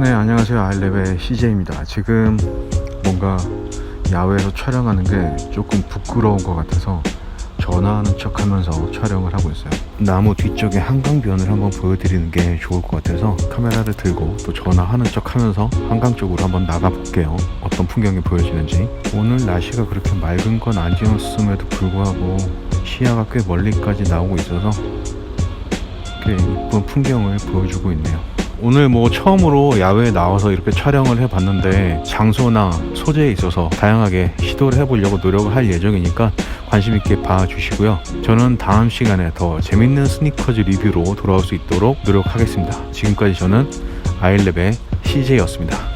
네, 안녕하세요. 아일랩의 CJ입니다. 지금 뭔가 야외에서 촬영하는 게 조금 부끄러운 것 같아서 전화하는 척 하면서 촬영을 하고 있어요. 나무 뒤쪽에 한강변을 한번 보여드리는 게 좋을 것 같아서 카메라를 들고 또 전화하는 척 하면서 한강 쪽으로 한번 나가볼게요. 어떤 풍경이 보여지는지. 오늘 날씨가 그렇게 맑은 건 아니었음에도 불구하고 시야가 꽤 멀리까지 나오고 있어서 꽤 이쁜 풍경을 보여주고 있네요. 오늘 뭐 처음으로 야외에 나와서 이렇게 촬영을 해봤는데 장소나 소재에 있어서 다양하게 시도를 해보려고 노력을 할 예정이니까 관심 있게 봐주시고요. 저는 다음 시간에 더 재밌는 스니커즈 리뷰로 돌아올 수 있도록 노력하겠습니다. 지금까지 저는 아일랩의 CJ였습니다.